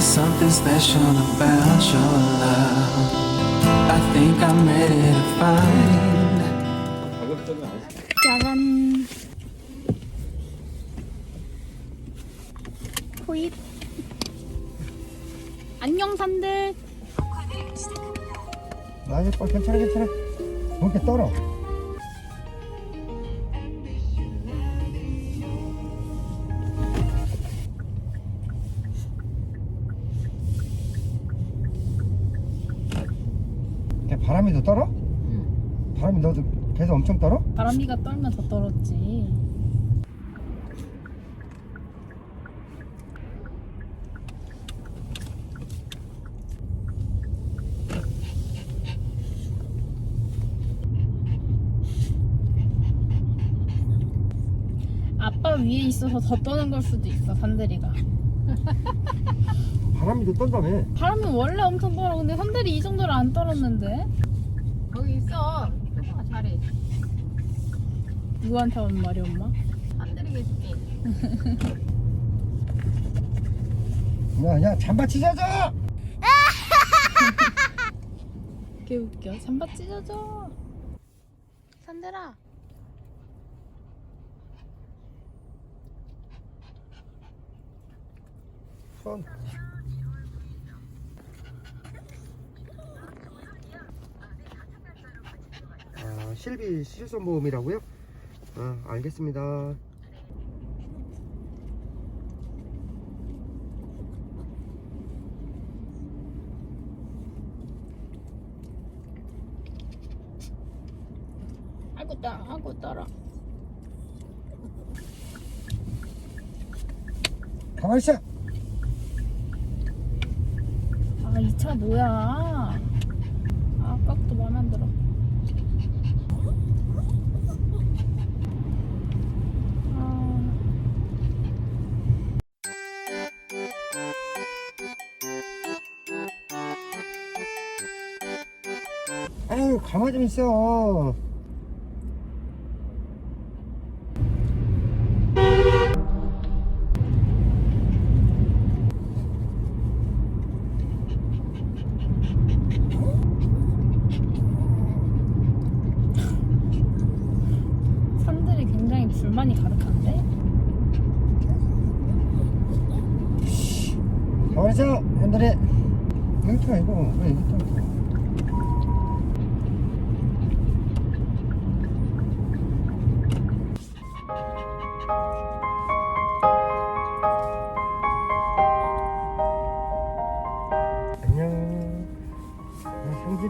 There's something special about your love. I think I'm ready to find. 짜잔. 호잇. 안녕 산들. 아, 예뻐. 괜찮아, 괜찮아. 뭐 이렇게 떨어? 바람이 더 떨어? 바람이 너도 계속 엄청 떨어? 바람비가 떨면 더 떨었지. 아빠 위에 있어서 더 떠는 걸 수도 있어 산들이가. 바람이 더 떤다며. 바람이 원래 엄청 떨어. 근데 산들이 이 정도로 안 떨었는데 있어. 아, 잘해. 누구한테 하는 말이 엄마? 안 들이게 해줄게. 야, 야, 잠바 찢어져! 개 웃겨. 잠바 찢어져. 산들아. 손. 실비 실손보험이라고요? 아, 알겠습니다. 아이고 따라. 아이고 따라. 가만히 있어! 아, 이 차 뭐야? 가만히 좀 있어. 산들이 굉장히 불만이 가득한데? 가만히 있어! 핸들에. 여기 타, 이거. 왜 여기 타?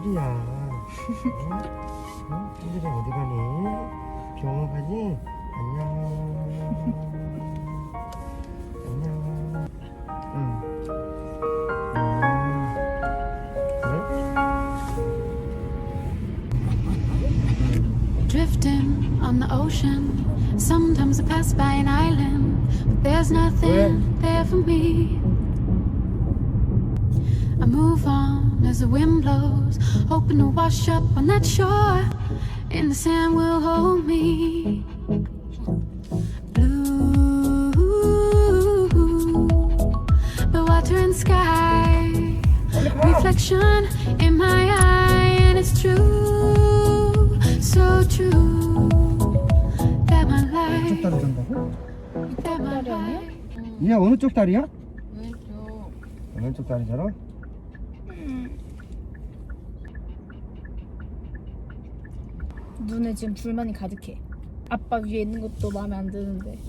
나 상들이야. 응? 응? 상들이 어디 가니? 병원 가니? 안녕. 안녕. 응. 음. 그래? Drifting on the ocean. Sometimes I pass by an island, but there's nothing there for me. I move on as the wind blows, hoping to wash up on that shore, and the sand will hold me. Blue, the water and sky, reflection in my eye, and it's true, so true that my 쪽 life, 다리 잔다고? that my 다리 아니야? life. 얘 어느 쪽 다리야? 왼쪽. 왼쪽 다리잖아? 눈에 지금 불만이 가득해. 아빠 위에 있는 것도 마음에 안 드는데.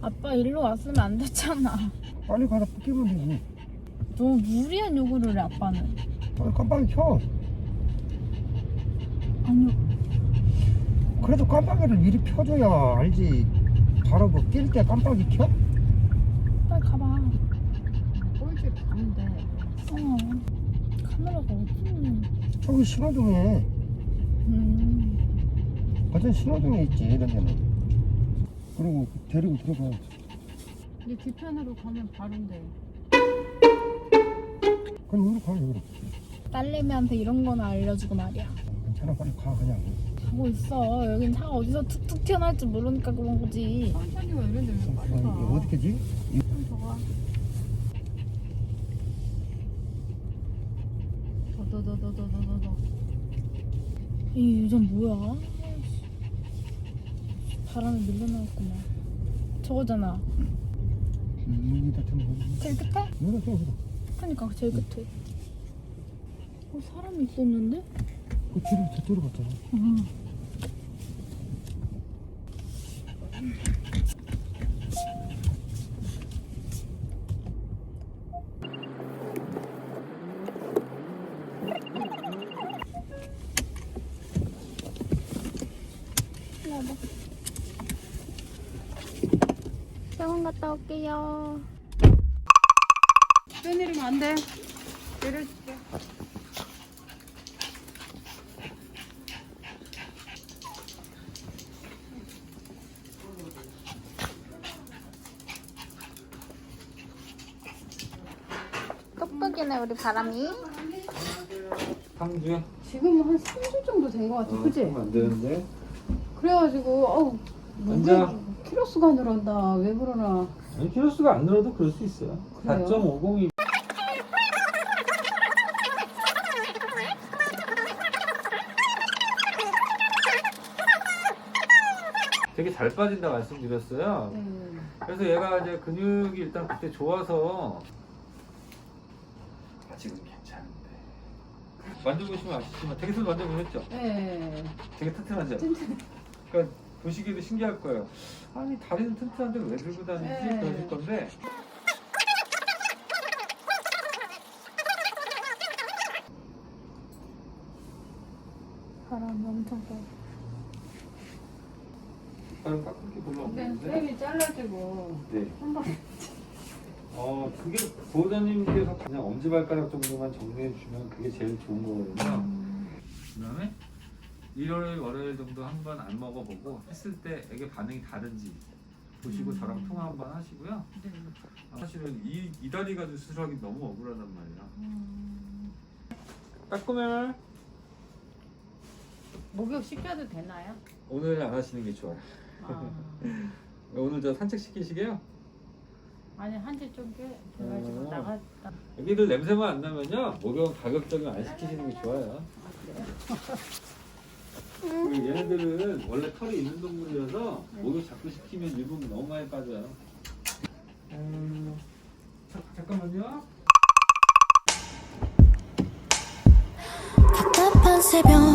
아빠 일로 왔으면 안 됐잖아. 빨리 가서 끼면 되지. 너무 무리한 요구를 해 아빠는. 빨리 깜빡이 켜. 아니 그래도 깜빡이를 미리 켜줘야 알지. 바로 뭐 낄 때 깜빡이 켜? 빨리 가봐. 가면 돼. 어. 저기 신호등에 음. 어떤 신호등에 있지 이런 데는 그리고 데리고 들어가 이 뒤편으로 가면 바로인데. 그럼 이리 가 이리 딸내미한테 이런 거나 알려주고 말이야. 괜찮아 빨리 가 그냥 가고 있어. 여긴 차가 어디서 툭툭 튀어나올지 모르니까 그런 거지. 천천히 와 이런데 왜 빨리 가? 이거 어떻게지? 좀더 가. 더더더더더더더. 이 유전 뭐야? 바람에 밀려나왔구만. 저거잖아. 여기다 좀 보지 제일 끝에? 여기다 좀 보자 그러니까 제일 끝에. 어 사람이 있었는데? 그 뒤로 저쪽으로 갔잖아 와봐. 병원 갔다 올게요. 빼내리면 안 돼. 내려줄게. 똑똑이네 우리 바람이. 상주야? 지금 한 3주 정도 된 것 같아. 그치? 안 되는데? 그래가지고 어우 앉아. 키로수가 늘었나 왜 그러나 아니 키로수가 안 늘어도 그럴 수 있어요. 그래요? 4.50이 되게 잘 빠진다 말씀드렸어요. 네. 그래서 얘가 이제 근육이 일단 그때 좋아서 아직은 괜찮은데 만져보시면 아시지만 되게 손 만져보셨죠? 네. 되게 튼튼하죠? 그러니까 보시기에도 신기할 거예요. 아니 다리는 튼튼한데 왜 들고 다니지? 네. 그러실 건데 바람이 엄청 세. 다른 깎을 게 별로 없는데 쌤이 잘라주고 네. 한 번 어 그게 보호자님께서 그냥 엄지발가락 정도만 정리해 주시면 그게 제일 좋은 거거든요. 그다음에 일요일 월요일 정도 한 번 안 먹어보고 했을 때 이게 반응이 다른지 보시고 저랑 통화 한 번 하시고요. 네. 아, 사실은 이, 이 다리 가지고 수술하기 너무 억울하단 말이야. 음, 따끔해. 목욕 시켜도 되나요? 오늘 안 하시는 게 좋아요. 아, 오늘 저 산책 시키시게요? 아니 한지 좀 꽤 돼가지고 어. 나갔다 여기들 냄새만 안 나면요 목욕은 가급적이면 안 시키시는 게 좋아요. 그 리고 얘네들은 원래 털이 있는 동물이라서 목욕 자꾸 시키면 유분 너무 많이 빠져요. 음, 자, 잠깐만요. 답답한 새벽